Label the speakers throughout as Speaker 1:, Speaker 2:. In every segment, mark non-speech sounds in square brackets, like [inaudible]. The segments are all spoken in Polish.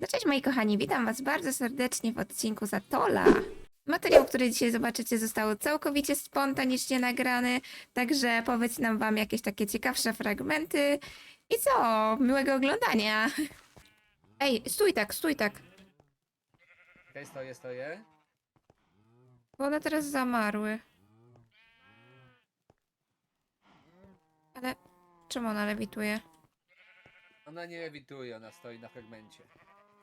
Speaker 1: No cześć moi kochani, witam was bardzo serdecznie w odcinku Zatola. Materiał, który dzisiaj zobaczycie został całkowicie spontanicznie nagrany, także powycinam wam jakieś takie ciekawsze fragmenty. I co? Miłego oglądania. Ej, stój tak, stój tak,
Speaker 2: Okej, stoję, stoję.
Speaker 1: bo one teraz zamarły. Ale czemu ona lewituje?
Speaker 2: Ona nie lewituje, ona stoi na fragmencie.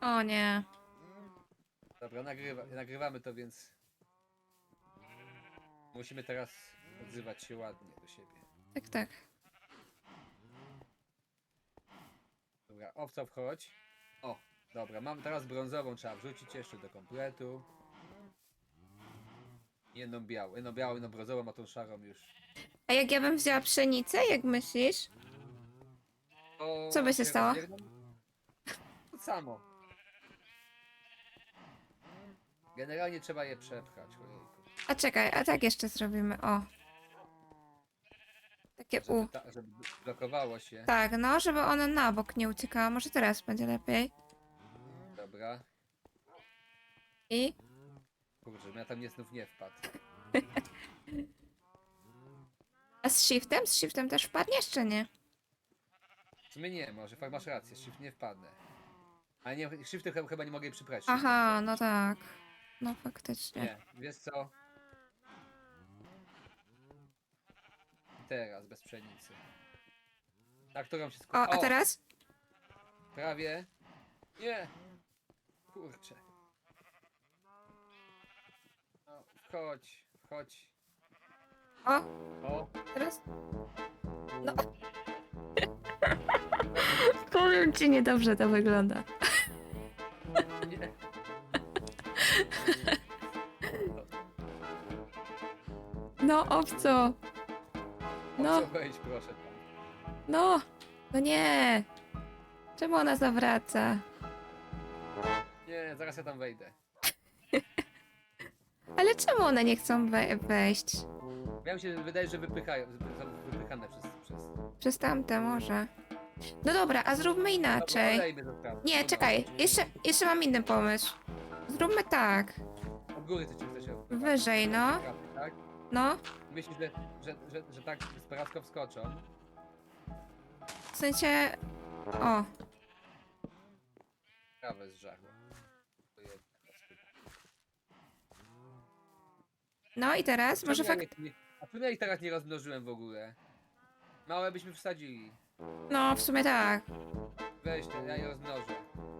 Speaker 1: O nie.
Speaker 2: Dobra, nagrywa, nagrywamy to, więc musimy teraz odzywać się ładnie do siebie.
Speaker 1: Tak, tak.
Speaker 2: Dobra, owco wchodź. O, dobra, mam teraz brązową, trzeba wrzucić jeszcze do kompletu. Jedną białą, jedną białą, jedną brązową, a tą szarą już.
Speaker 1: A jak ja bym wzięła pszenicę, jak myślisz?
Speaker 2: O,
Speaker 1: Co by się stało?
Speaker 2: To samo. Generalnie trzeba je przepchać. Ojejku.
Speaker 1: A czekaj, a tak jeszcze zrobimy, o. Takie u.
Speaker 2: Żeby, ta, żeby blokowało się.
Speaker 1: Tak, no, żeby ona na bok nie uciekała. Może teraz będzie lepiej.
Speaker 2: Dobra.
Speaker 1: I?
Speaker 2: Kurczę, ja tam nie znów nie wpadł. [laughs]
Speaker 1: A z shiftem? Z shiftem też wpadniesz, czy nie?
Speaker 2: W sumie nie, może fakt masz rację, shift nie wpadnę. Ale nie, shifty chyba, chyba nie mogę jej przyprać.
Speaker 1: Aha, no tak. No faktycznie.
Speaker 2: Nie, wiesz co? Teraz, bez pszenicy. Na którą się?
Speaker 1: O, a teraz?
Speaker 2: Prawie. Nie. Kurczę. No, wchodź, wchodź.
Speaker 1: O,
Speaker 2: O,
Speaker 1: teraz? No. [laughs] Powiem ci, niedobrze to wygląda. No, owco. No.
Speaker 2: No. Wejdź, proszę. tam.
Speaker 1: No. No nie. Czemu ona zawraca?
Speaker 2: Nie, zaraz ja tam wejdę. [laughs]
Speaker 1: Ale czemu one nie chcą we wejść?
Speaker 2: Miałem się wydaje, że wypychają, są wypychane przez, przez...
Speaker 1: Przez tamte może. No dobra, a zróbmy inaczej. Nie,
Speaker 2: Dobra,
Speaker 1: czekaj, jeszcze, jeszcze mam inny pomysł. Zróbmy tak.
Speaker 2: Od góry ty chcesz się
Speaker 1: Wyżej, no.
Speaker 2: Tak?
Speaker 1: No.
Speaker 2: Myślisz, że, że, że, że tak z parazką wskoczą?
Speaker 1: W sensie. O,
Speaker 2: Prawe zżarło. To
Speaker 1: no i teraz może
Speaker 2: Czemu ja
Speaker 1: fakt.
Speaker 2: nie- A czemu ja ich teraz nie rozmnożyłem w ogóle? Małe byśmy wsadzili.
Speaker 1: No, w sumie tak.
Speaker 2: Weź to, ja je rozmnożę.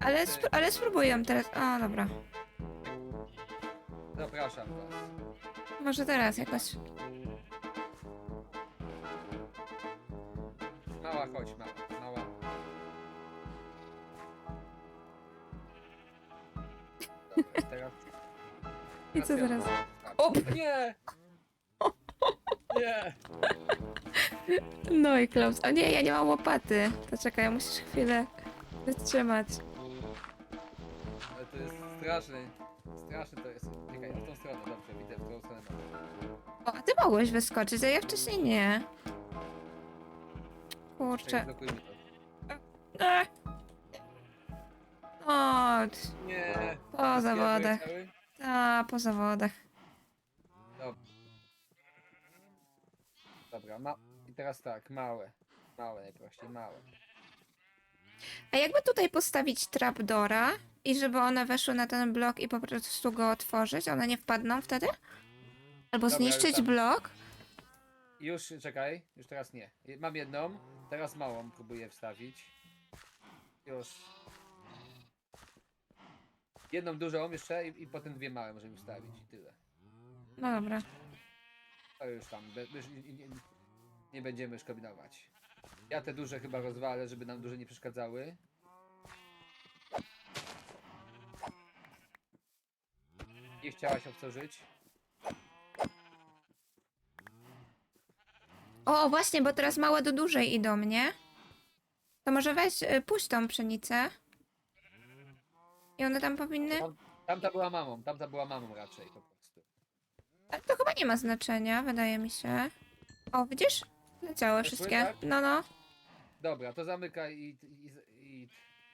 Speaker 1: Ale, sp- ale spróbuję teraz. O, dobra.
Speaker 2: Zapraszam was.
Speaker 1: Może teraz jakoś.
Speaker 2: Mała, chodź, mała. Mała. Dobra, teraz... [laughs]
Speaker 1: I co teraz? O!
Speaker 2: Nie! Nie!
Speaker 1: No i Klaus. O nie, ja nie mam łopaty. To czekaj, musisz chwilę wytrzymać.
Speaker 2: Ale to jest straszne. Straszne to jest. Czekaj, w tą stronę, dobrze, widzę, w którą stronę.
Speaker 1: O, a ty mogłeś wyskoczyć, a ja wcześniej nie.
Speaker 2: Czekaj,
Speaker 1: Kurczę.
Speaker 2: blokujmy to.
Speaker 1: E. O,
Speaker 2: Nie!
Speaker 1: po zawodach. A, po zawodach.
Speaker 2: Dobra, ma... i teraz tak, małe. Małe najprościej, małe.
Speaker 1: A jakby tutaj postawić trapdora i żeby one weszły na ten blok i po prostu go otworzyć, one nie wpadną wtedy? Albo
Speaker 2: Dobra,
Speaker 1: zniszczyć blok?
Speaker 2: Już, czekaj, już teraz nie. Mam jedną, teraz małą próbuję wstawić. Już. Jedną dużą jeszcze i, i potem dwie małe możemy wstawić i tyle.
Speaker 1: No dobra.
Speaker 2: To już tam, be, już nie, nie, nie będziemy już kombinować. Ja te duże chyba rozwalę, żeby nam duże nie przeszkadzały. Nie chciałaś obcożyć?
Speaker 1: O, właśnie, bo teraz małe do dużej idą, nie? To może weź, y, puść tą pszenicę. I one tam powinny...
Speaker 2: Tam, tamta była mamą, tamta była mamą raczej po prostu.
Speaker 1: Ale To chyba nie ma znaczenia, wydaje mi się. O, widzisz? Leciały wszystkie.
Speaker 2: tak?
Speaker 1: No, no.
Speaker 2: Dobra, to zamykaj i, i, i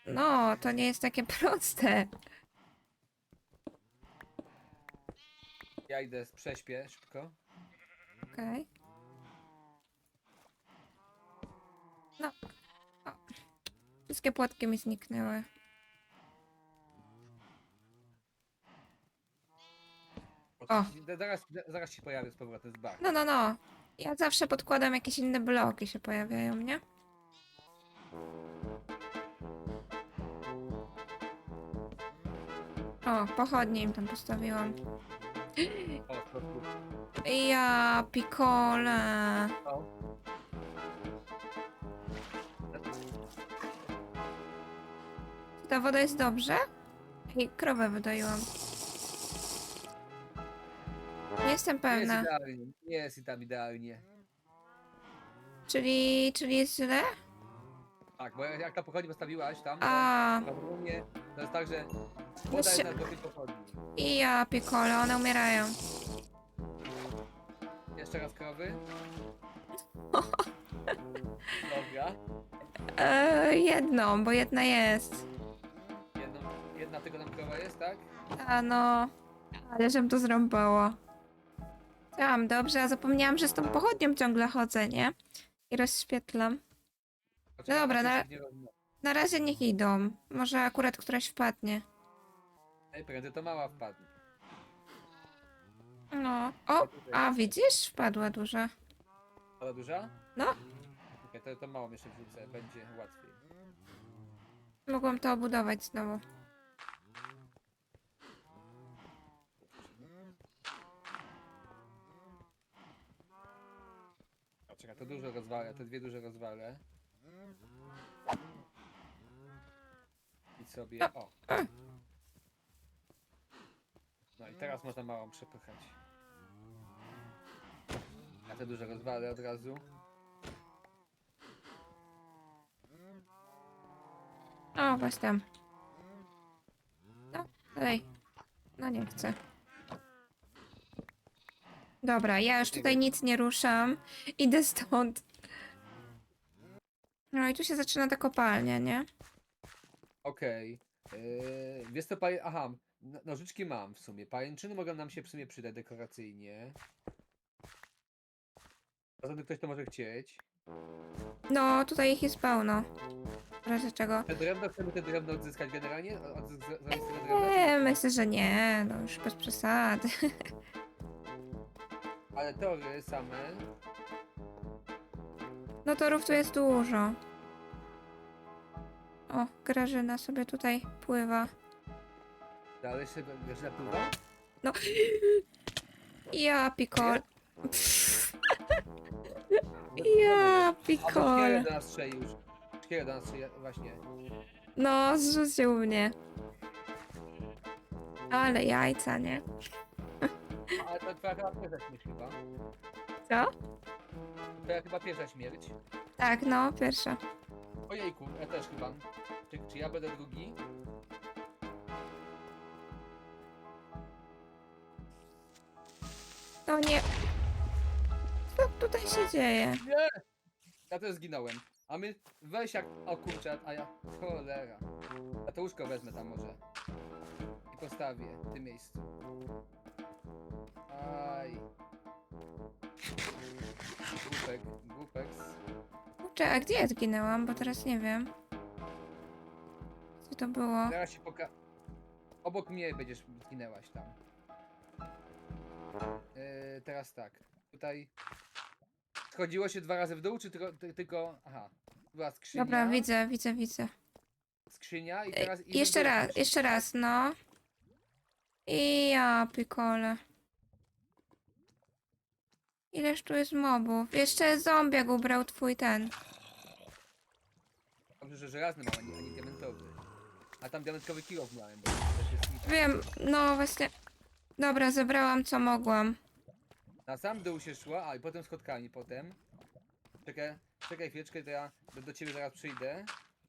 Speaker 1: No, to nie jest takie [laughs] proste.
Speaker 2: Ja idę, prześpię szybko.
Speaker 1: Okej. No. O. Wszystkie płotki mi zniknęły. O.
Speaker 2: Zaraz, zaraz się pojawię z powrotem z bar.
Speaker 1: No, no, no. Ja zawsze podkładam jakieś inne bloki się pojawiają, nie? O, pochodnie im tam postawiłam.
Speaker 2: O, to.
Speaker 1: Ja, pikole.
Speaker 2: O.
Speaker 1: Ta woda jest dobrze? I krowę wydoiłam. Nie jestem
Speaker 2: Nie jest
Speaker 1: pewna.
Speaker 2: idealnie, nie jest i tam idealnie.
Speaker 1: Czyli, czyli jest źle?
Speaker 2: Tak, bo jak ta pochodnia postawiłaś tam, to
Speaker 1: A,
Speaker 2: prawdopodobnie to jest tak, że jest
Speaker 1: się-
Speaker 2: na pochodni.
Speaker 1: i ja, pikole, one umierają.
Speaker 2: Jeszcze raz krowy. [laughs] Dobra.
Speaker 1: E, jedną, bo jedna jest.
Speaker 2: Jedną, jedna tylko nam krowa jest, tak?
Speaker 1: A no, ale żem to zrąbała. Chciałam dobrze, a zapomniałam, że z tą pochodnią ciągle chodzę, nie? I rozświetlam.
Speaker 2: Poczekaj,
Speaker 1: dobra, na-. Na razie niech idą. Może akurat któraś wpadnie.
Speaker 2: Ej, prędzej to mała wpadnie.
Speaker 1: No. O, a widzisz? Wpadła duża.
Speaker 2: Ale duża?
Speaker 1: No.
Speaker 2: Okej, to, to małą jeszcze wrzucę, będzie łatwiej.
Speaker 1: Mogłam to obudować znowu.
Speaker 2: A czekaj, to dużo rozwalę, te dwie duże rozwalę. I sobie, o. No i teraz można małą przepychać. A te duże rozwalę od razu.
Speaker 1: O, właśnie tam. No, dalej. No nie chcę. Dobra, ja już tutaj nic nie ruszam. Idę stąd. No i tu się zaczyna ta kopalnia, nie?
Speaker 2: Okej. Yy, wiesz co, paj... Aha, no- nożyczki mam w sumie. Pajęczyny mogą nam się w sumie przydać dekoracyjnie. Poza tym ktoś to może chcieć.
Speaker 1: No, tutaj ich jest pełno. W razie czego?
Speaker 2: Te drewno, chcemy te drewno odzyskać generalnie? Odzysk- tego?
Speaker 1: Nie, myślę, że nie. No już bez przesady. [laughs]
Speaker 2: Ale tory same.
Speaker 1: No torów tu jest dużo. O, Grażyna sobie tutaj pływa.
Speaker 2: Dalej się wiesz napływa?
Speaker 1: No. Ja pikol. Pff. Ja pikol.
Speaker 2: do nas strzeli już. Szkielet do nas strzeli, właśnie.
Speaker 1: No, zrzucił mnie. Ale jajca, nie?
Speaker 2: Ale to twoja chyba pierwsza śmierć chyba.
Speaker 1: Co?
Speaker 2: Twoja chyba pierwsza śmierć.
Speaker 1: Tak, no, pierwsza.
Speaker 2: Ojejku, ja też chyba. Czy, czy ja będę drugi?
Speaker 1: No nie. Co tutaj się dzieje?
Speaker 2: Nie! Ja też zginąłem. A my weź jak o kurczę, a ja cholera. Ja to łóżko wezmę tam może. I postawię w tym miejscu. Aj. Głupek, głupek.
Speaker 1: Kurczę, a gdzie ja zginęłam? Bo teraz nie wiem. Co to było?
Speaker 2: Zaraz się poka... Obok mnie będziesz zginęłaś tam. Yy, teraz tak. Tutaj... Schodziło się dwa razy w dół, czy tylko... Ty, tylko... Aha. Była skrzynia.
Speaker 1: Dobra, widzę, widzę, widzę.
Speaker 2: Skrzynia i teraz... i
Speaker 1: Jeszcze raz, jeszcze raz, no. I ja pikole. Ileż tu jest mobów? Jeszcze zombiak ubrał twój ten.
Speaker 2: Dobrze, że żelazny mam, a nie, a nie diamentowy. A tam diamentowy kilo miałem, bo też jest.
Speaker 1: Wiem, no właśnie. Dobra, zebrałam co mogłam.
Speaker 2: Na sam dół się szło, a i potem schodkami potem. Czekaj, czekaj chwileczkę, to ja do, do ciebie zaraz przyjdę. [laughs]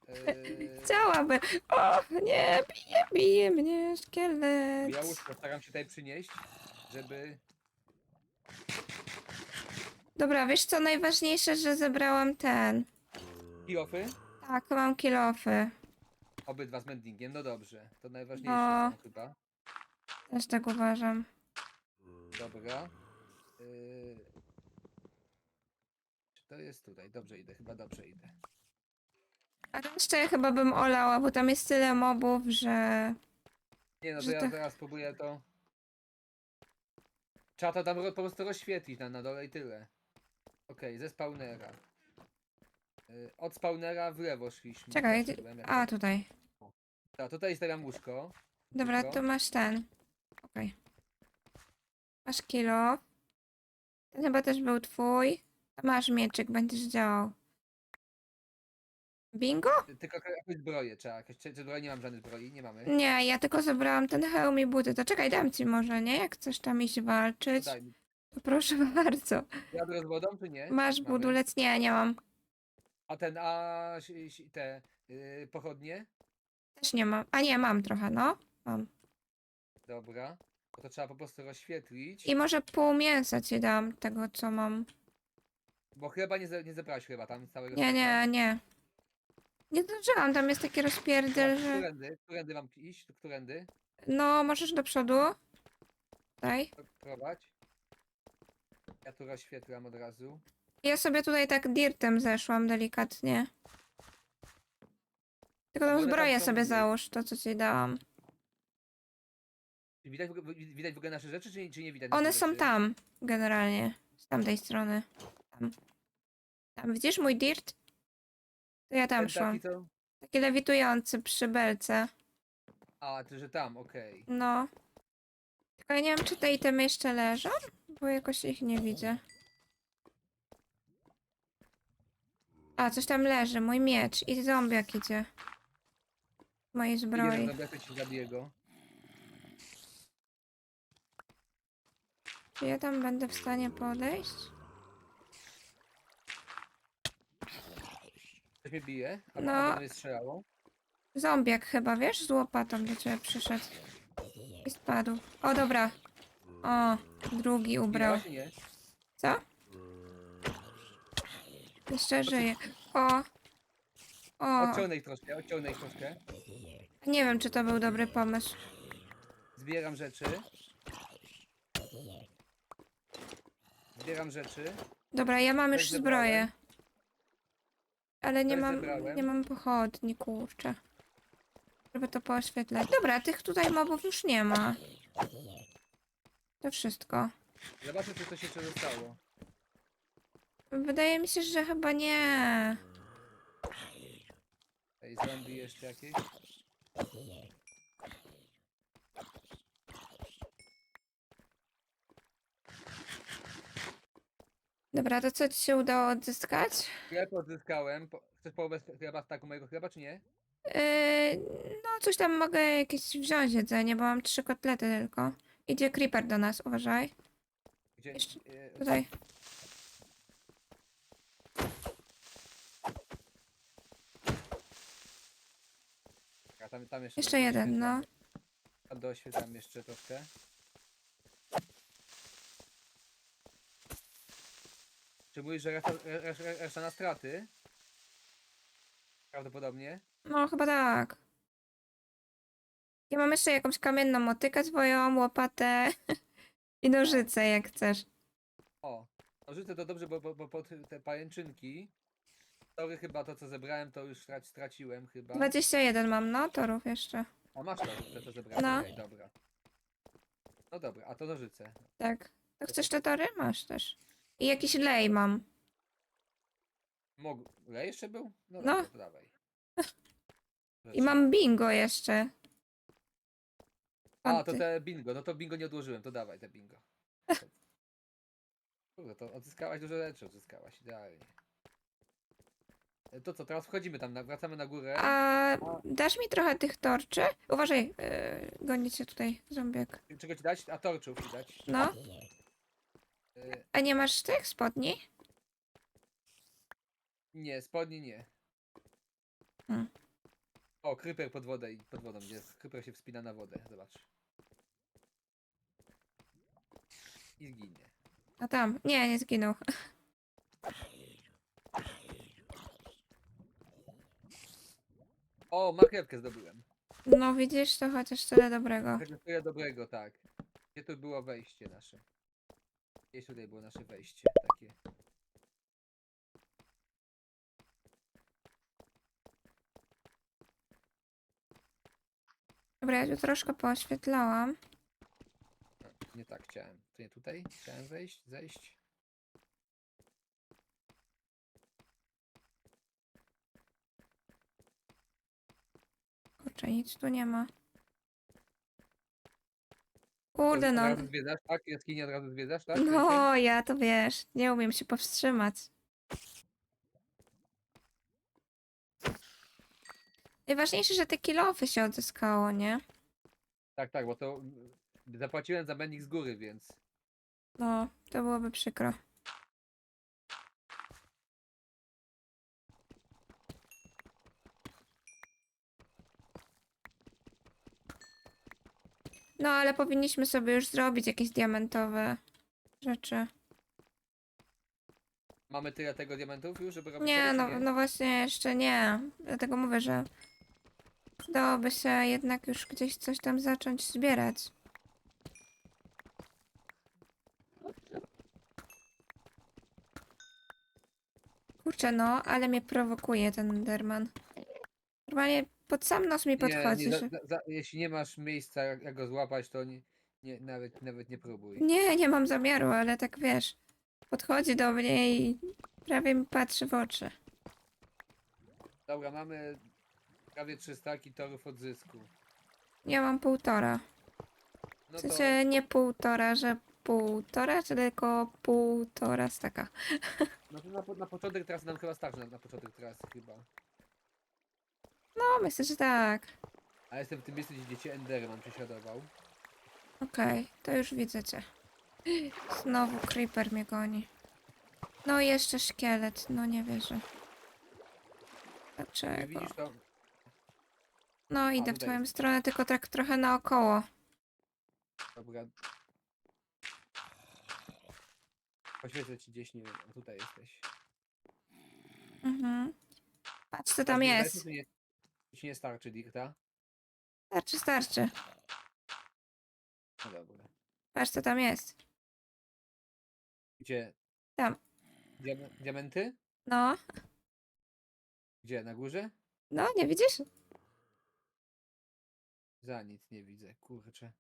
Speaker 2: Yy,
Speaker 1: Chciałabym. O, nie, bije, bije mnie szkielet.
Speaker 2: ja łóżko staram się tutaj przynieść, żeby...
Speaker 1: Dobra, wiesz co najważniejsze, że zebrałam ten.
Speaker 2: Kilofy?
Speaker 1: Tak, mam kilofy.
Speaker 2: Obydwa z mendingiem, no dobrze. To najważniejsze
Speaker 1: No.
Speaker 2: są chyba.
Speaker 1: Też tak uważam.
Speaker 2: Dobra. Yy... Czy to jest tutaj? Dobrze idę, chyba dobrze idę.
Speaker 1: A jeszcze chyba bym olała, bo tam jest tyle mobów, że...
Speaker 2: Nie no, to
Speaker 1: Że
Speaker 2: ja
Speaker 1: to-
Speaker 2: teraz spróbuję to... Trzeba to tam ro- po prostu rozświetlić na, na dole i tyle. Okej, ze spawnera. Yy, od spawnera w lewo szliśmy.
Speaker 1: Czekaj, ty-
Speaker 2: jak
Speaker 1: A,
Speaker 2: to-
Speaker 1: tutaj.
Speaker 2: Ta, tutaj stawiam łóżko.
Speaker 1: Dobra,
Speaker 2: Tylko?
Speaker 1: to masz ten. Okej. Masz kilo. Ten chyba też był twój. A Masz mieczyk, będziesz działał. Bingo?
Speaker 2: Tylko jakąś zbroję trzeba. Jakieś, czy, czy zbroi nie mam żadnej zbroi? Nie mamy.
Speaker 1: Nie, ja tylko zebrałam ten hełm i buty. To czekaj, dam ci może, nie? Jak chcesz tam iść walczyć,
Speaker 2: Daj mi.
Speaker 1: Proszę [laughs] bardzo.
Speaker 2: Wiadro z wodą, czy nie?
Speaker 1: Masz
Speaker 2: Mamy.
Speaker 1: budulec? Nie, nie mam.
Speaker 2: A ten, a si- si- te yy, pochodnie?
Speaker 1: Też nie mam. A nie, mam trochę, no. Mam.
Speaker 2: Dobra. To trzeba po prostu rozświetlić.
Speaker 1: I może pół mięsa ci dam tego, co mam.
Speaker 2: Bo chleba nie, ze, nie zebrałeś chyba tam całego
Speaker 1: Nie, nie, nie. Nie zdążyłam, tam jest taki rozpierdziel, że...
Speaker 2: Którędy? Którędy mam iść? Którędy?
Speaker 1: No, możesz do przodu. Daj.
Speaker 2: Pro- Prowadź. Ja tu rozświetlam od razu.
Speaker 1: Ja sobie tutaj tak dirtem zeszłam delikatnie. Tylko tą
Speaker 2: One tam
Speaker 1: zbroję
Speaker 2: są
Speaker 1: sobie załóż, to co ci dałam.
Speaker 2: Widać, w ogóle- wi- widać w ogóle nasze rzeczy, czy, nie- czy nie widać?
Speaker 1: One
Speaker 2: naszych
Speaker 1: są
Speaker 2: rzeczy?
Speaker 1: tam, generalnie. Z tamtej strony. Tam. Tam, widzisz mój dirt? To ja tam
Speaker 2: Ten
Speaker 1: szłam.
Speaker 2: taki to...
Speaker 1: Taki lewitujący przy belce.
Speaker 2: A, ty, że tam, okej.
Speaker 1: No. Tylko ja nie wiem, czy te itemy jeszcze leżą, bo jakoś ich nie widzę. A, coś tam leży, mój miecz i zombiak idzie. W Mojej zbroi.
Speaker 2: na dobę, ci zabiję go.
Speaker 1: Czy ja tam będę w stanie podejść?
Speaker 2: Ktoś mnie bije? A,
Speaker 1: No.
Speaker 2: mnie strzelało?
Speaker 1: Zombiak chyba, wiesz? Z łopatą do ciebie przyszedł. I spadł. O, dobra. O, drugi ubrał. Co? Jeszcze żyje. O. O.
Speaker 2: Odciągnę ich troszkę, odciągnę ich troszkę.
Speaker 1: Nie wiem, czy to był dobry pomysł.
Speaker 2: Zbieram rzeczy. Zbieram rzeczy.
Speaker 1: Dobra, ja mam już
Speaker 2: zebrałem.
Speaker 1: zbroję. Ale nie mam,
Speaker 2: zebrałem.
Speaker 1: nie mam pochodni, kurczę. Żeby to pooświetlać. Dobra, tych tutaj mobów już nie ma. To wszystko.
Speaker 2: Zobaczę, czy coś jeszcze zostało.
Speaker 1: Wydaje mi się, że chyba nie.
Speaker 2: Ej, zombie jeszcze jakieś?
Speaker 1: Dobra, to co ci się udało odzyskać?
Speaker 2: Chleb odzyskałem. Po- Chcesz połowę chleba z taką mojego chleba, czy nie?
Speaker 1: Yy, no, coś tam mogę jakieś wziąć jedzenie, bo mam trzy kotlety tylko. Idzie creeper do nas, uważaj.
Speaker 2: Gdzie?
Speaker 1: Jeszcze
Speaker 2: e,
Speaker 1: Tutaj.
Speaker 2: A tam, tam jeszcze.
Speaker 1: Jeszcze jeden, no.
Speaker 2: Tam doświetlam jeszcze troszkę. Czy mówisz, że reszta, re- re- reszta na straty? Prawdopodobnie.
Speaker 1: No, chyba tak. Ja mam jeszcze jakąś kamienną motykę swoją, łopatę [laughs] i nożyce, jak chcesz.
Speaker 2: O, nożyce to dobrze, bo, bo, bo pod te pajęczynki. Tory chyba to co zebrałem, to już strac, straciłem chyba.
Speaker 1: 21 mam, no, torów jeszcze.
Speaker 2: A masz to, te co zebrałem.
Speaker 1: No.
Speaker 2: okej, dobra. No dobra, a to nożyce.
Speaker 1: Tak. To chcesz te tory? Masz też. I jakiś lej mam.
Speaker 2: Mog... Le jeszcze był? No,
Speaker 1: No.
Speaker 2: dobra, to dawaj. [laughs]
Speaker 1: I mam bingo jeszcze.
Speaker 2: A, to te bingo, no to bingo nie odłożyłem, to dawaj te bingo. [laughs] Kurde, to odzyskałaś dużo rzeczy, odzyskałaś, idealnie. E, To co, teraz wchodzimy tam, na, wracamy na górę.
Speaker 1: A dasz mi trochę tych torczy? Uważaj, yy, goni cię tutaj zombiak.
Speaker 2: Czego ci dać? A torczów ci dać.
Speaker 1: No,
Speaker 2: E,
Speaker 1: a nie masz tych spodni?
Speaker 2: nie, spodni nie.
Speaker 1: Hmm.
Speaker 2: O, kryper pod wodę i pod wodą, gdzie kryper się wspina na wodę, zobacz. I zginie.
Speaker 1: A tam. Nie, nie zginął.
Speaker 2: O, marchewkę zdobyłem.
Speaker 1: No widzisz, to chociaż tyle dobrego.
Speaker 2: Tego tyle dobrego, tak. Gdzie tu było wejście nasze? Gdzieś tutaj było nasze wejście takie.
Speaker 1: Dobra, ja tu troszkę pooświetlałam.
Speaker 2: Nie tak chciałem. To nie tutaj? Chciałem wejść, zejść.
Speaker 1: Kurczę, nic tu nie ma. Kurde
Speaker 2: Od
Speaker 1: no.
Speaker 2: razu zwiedzasz, tak? Jaskinię od razu zwiedzasz, tak?
Speaker 1: No, ja to wiesz, nie umiem się powstrzymać. Najważniejsze, że te kilofy się odzyskało, nie?
Speaker 2: Tak, tak, bo to zapłaciłem za bending z góry, więc
Speaker 1: No, to byłoby przykro. No, ale powinniśmy sobie już zrobić jakieś diamentowe rzeczy.
Speaker 2: mamy tyle tego diamentów już, żeby robić
Speaker 1: Nie, no, no właśnie jeszcze nie. Dlatego mówię, że przydałoby się jednak już gdzieś coś tam zacząć zbierać. Kurczę, no, ale mnie prowokuje ten Enderman. Normalnie pod sam nos mi podchodzi.
Speaker 2: Nie, nie,
Speaker 1: że...
Speaker 2: za, za, jeśli nie masz miejsca, jak, jak go złapać, to nie, nie, nawet, nawet nie próbuj.
Speaker 1: Nie, nie mam zamiaru, ale tak wiesz. Podchodzi do mnie i prawie mi patrzy w oczy.
Speaker 2: Dobra, mamy prawie 300 torów odzysku.
Speaker 1: Ja mam półtora.
Speaker 2: No
Speaker 1: W
Speaker 2: to
Speaker 1: sensie nie półtora, że półtora, tylko półtora staka.
Speaker 2: no [laughs] to na, po- na początek trasy nam chyba starczy, na, na początek trasy chyba.
Speaker 1: No, myślę, że tak.
Speaker 2: A jestem w tym miejscu, gdzie cię Enderman prześladował.
Speaker 1: Okej, to już widzę cię. Znowu creeper mnie goni. No i jeszcze szkielet, no nie wierzę.
Speaker 2: Nie
Speaker 1: Dlaczego?
Speaker 2: widzisz to?
Speaker 1: No idę w
Speaker 2: tutaj
Speaker 1: twoją stronę, tylko tak trochę naokoło.
Speaker 2: Dobra. Poświecę ci gdzieś, nie wiem, o tutaj jesteś.
Speaker 1: Mhm. Patrz co tam jest.
Speaker 2: czy Nie, ci nie starczy dirta?
Speaker 1: Starczy, starczy.
Speaker 2: No dobra.
Speaker 1: Patrz co tam jest.
Speaker 2: Gdzie?
Speaker 1: Tam.
Speaker 2: Diam diamenty?
Speaker 1: No,
Speaker 2: Gdzie? Na górze?
Speaker 1: no, nie widzisz?
Speaker 2: Za nic nie widzę, kurczę.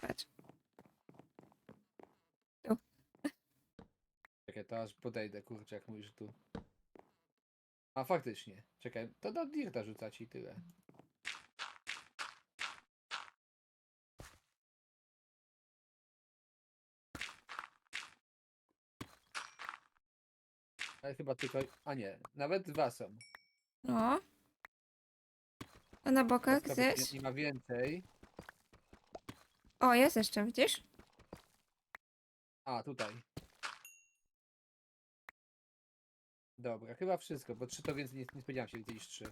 Speaker 1: Patrz.
Speaker 2: Czekaj, to aż podejdę, kurczę, jak mówisz tu. A faktycznie. Czekaj, to do dirta rzucać i tyle. Ale chyba tylko... A nie, nawet dwa są.
Speaker 1: No. A na bokach gdzieś?
Speaker 2: Nie, nie ma więcej.
Speaker 1: O, jest jeszcze, widzisz?
Speaker 2: A, tutaj. Dobra, chyba wszystko, bo trzy to więcej nie, nie spodziewałem się więcej niż trzy.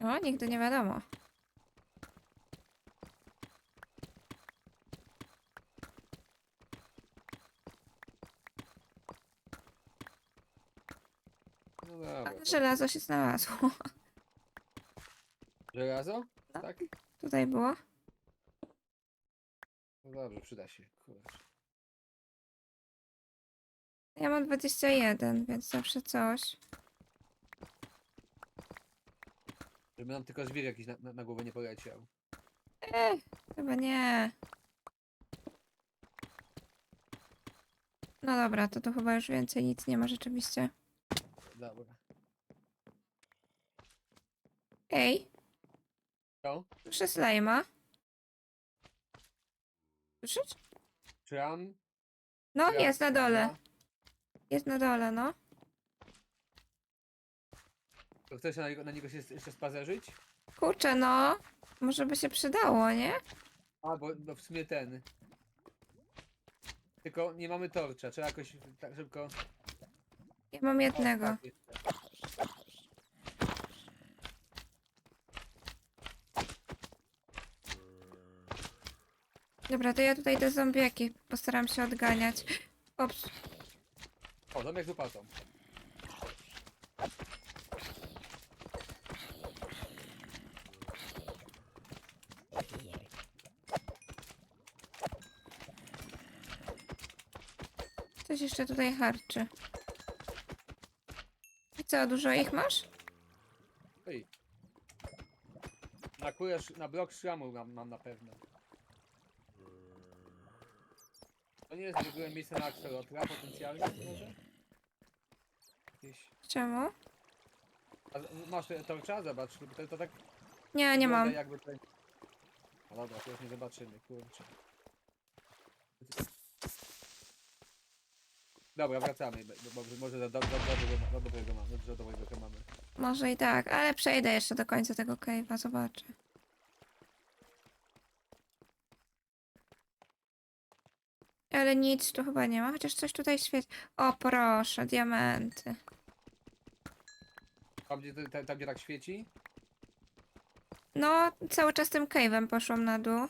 Speaker 1: O, nigdy nie wiadomo.
Speaker 2: No dobra.
Speaker 1: Ale żelazo się znalazło.
Speaker 2: Żelazo?
Speaker 1: No.
Speaker 2: Tak?
Speaker 1: Tutaj było.
Speaker 2: No dobrze, przyda się. Kurczę.
Speaker 1: Ja mam 21, więc zawsze coś.
Speaker 2: Żeby nam tylko żwir jakiś na, na, na głowę nie poleciał.
Speaker 1: Eee, chyba nie. No dobra, to tu chyba już więcej nic nie ma rzeczywiście.
Speaker 2: Dobra.
Speaker 1: Ej,
Speaker 2: To?
Speaker 1: słyszę slajma. Słyszysz?
Speaker 2: Tram.
Speaker 1: No,
Speaker 2: tram,
Speaker 1: jest na dole. Jest na dole, no.
Speaker 2: To chcesz na niego, na niego się jeszcze spazerzyć?
Speaker 1: Kurczę, no. Może by się przydało, nie?
Speaker 2: A, bo, bo w sumie ten. Tylko nie mamy torcza, trzeba jakoś tak szybko...
Speaker 1: Ja mam
Speaker 2: O,
Speaker 1: jednego.
Speaker 2: tak jeszcze.
Speaker 1: Dobra, to ja tutaj te zombiaki postaram się odganiać. Ops.
Speaker 2: O, zamiast upalcą.
Speaker 1: Coś jeszcze tutaj harczy. I co, dużo ich masz?
Speaker 2: Ej. Nakujesz na blok szramu mam, mam na pewno. To nie jest w ogóle miejsce na akselotra potencjalnie może? Jakieś...
Speaker 1: Czemu?
Speaker 2: A z- masz te torcza? Zobacz, to, to tak
Speaker 1: Nie, nie
Speaker 2: wygląda
Speaker 1: mam.
Speaker 2: jakby tutaj... No dobra, to już nie zobaczymy, kurczę. Dobra, wracamy, bo, może za, do, do, do, dobrego, do dobrego mamy, do dobrego to mamy.
Speaker 1: Może i tak, ale przejdę jeszcze do końca tego cave'a, zobaczę. Ale nic tu chyba nie ma, chociaż coś tutaj świeci. O proszę, diamenty.
Speaker 2: Tam gdzie, tam, tam, gdzie tak świeci?
Speaker 1: No, cały czas tym cave'em poszłam na dół.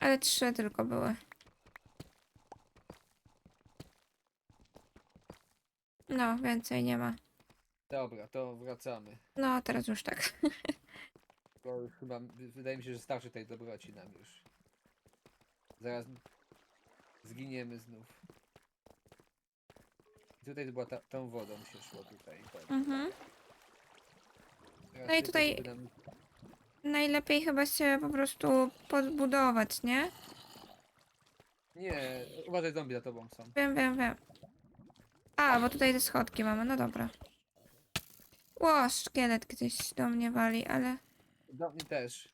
Speaker 1: Ale trzy tylko były. No, więcej nie ma.
Speaker 2: Dobra, to wracamy.
Speaker 1: No, teraz już tak. [laughs]
Speaker 2: Bo już chyba, wydaje mi się, że starczy tej dobroci nam już. Zaraz zginiemy znów. I tutaj to była ta, tą wodą się szło tutaj. tak.
Speaker 1: Mhm.
Speaker 2: Teraz
Speaker 1: No i tutaj-
Speaker 2: nam-
Speaker 1: Najlepiej chyba się po prostu podbudować, nie?
Speaker 2: Nie, uważaj zombie za tobą są.
Speaker 1: Wiem, wiem, wiem. A, bo tutaj te schodki mamy, no dobra. Ło, szkielet gdzieś do mnie wali, ale...
Speaker 2: Do mnie też.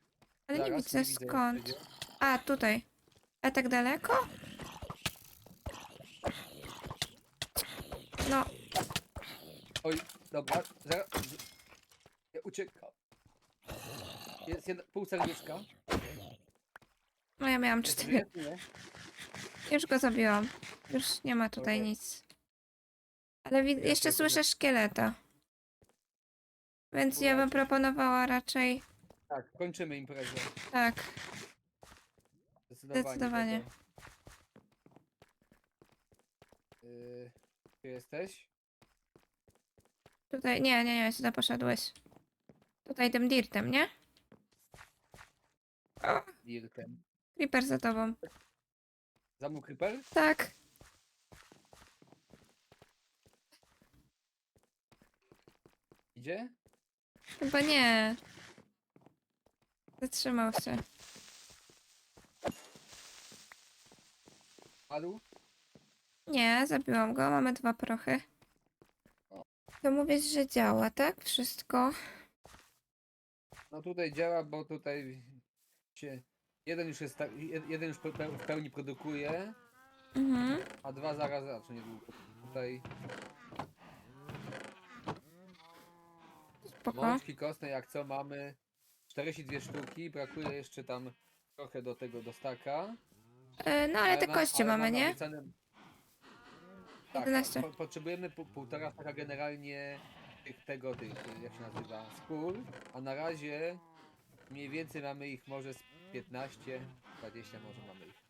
Speaker 1: Ale nie
Speaker 2: Zaraz,
Speaker 1: widzę skąd. A, tutaj. A tak daleko? No,
Speaker 2: Oj, dobra, zaraz. Ja uciekam. Jest jedna, pół serduszka.
Speaker 1: no ja miałam
Speaker 2: Jest
Speaker 1: cztery.
Speaker 2: nie?
Speaker 1: Już go zabiłam. Już nie ma tutaj
Speaker 2: Okej.
Speaker 1: nic. Ale wi- jeszcze słyszę szkieleta. Więc ja bym proponowała raczej
Speaker 2: Tak, kończymy imprezę.
Speaker 1: tak,
Speaker 2: Zdecydowanie.
Speaker 1: Zdecydowanie.
Speaker 2: Tak y, ty jesteś?
Speaker 1: tutaj, nie, nie, nie, źle poszedłeś. Tutaj tym dirtem, nie? O,
Speaker 2: Dirtem.
Speaker 1: creeper za tobą.
Speaker 2: Za mną Krypel?
Speaker 1: Tak,
Speaker 2: Idzie?
Speaker 1: Chyba nie. Zatrzymał się.
Speaker 2: Padł?
Speaker 1: Nie, zabiłam go, mamy dwa prochy. To mówisz, że działa, tak? Wszystko.
Speaker 2: No tutaj działa, bo tutaj się... Jeden już jest tak, jed- jeden już pe- pe- w pełni produkuje,
Speaker 1: Mhm.
Speaker 2: a dwa zaraz zacznie. Tutaj
Speaker 1: Spoko.
Speaker 2: mączki kostnej jak co mamy 42 sztuki, brakuje jeszcze tam trochę do tego do staka.
Speaker 1: E, no ale te
Speaker 2: ma-
Speaker 1: mamy, nie?
Speaker 2: obiecane- Tak,
Speaker 1: 11.
Speaker 2: po, potrzebujemy pół, półtora staka generalnie tych, tego, tych, jak się nazywa, skór, a na razie mniej więcej mamy ich może z 15, 20 może mamy ich.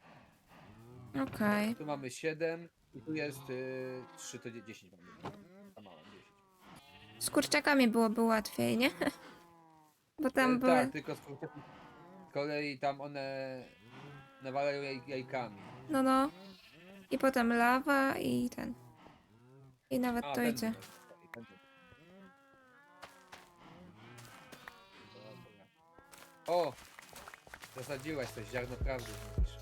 Speaker 1: Okej.
Speaker 2: Tu mamy 7 i tu jest y, 3 to 10 mamy. A mało, 10.
Speaker 1: Z kurczakami byłoby łatwiej, nie? [laughs] Bo tam
Speaker 2: E,
Speaker 1: były...
Speaker 2: Tak, tylko z, kurczaki- z kolei tam one nawalają jaj, jajkami.
Speaker 1: No, no. I potem lawa i ten. I nawet to
Speaker 2: ten
Speaker 1: idzie.
Speaker 2: ten. Dobra. O! Zasadziłaś coś, ziarno prawdy. mówisz.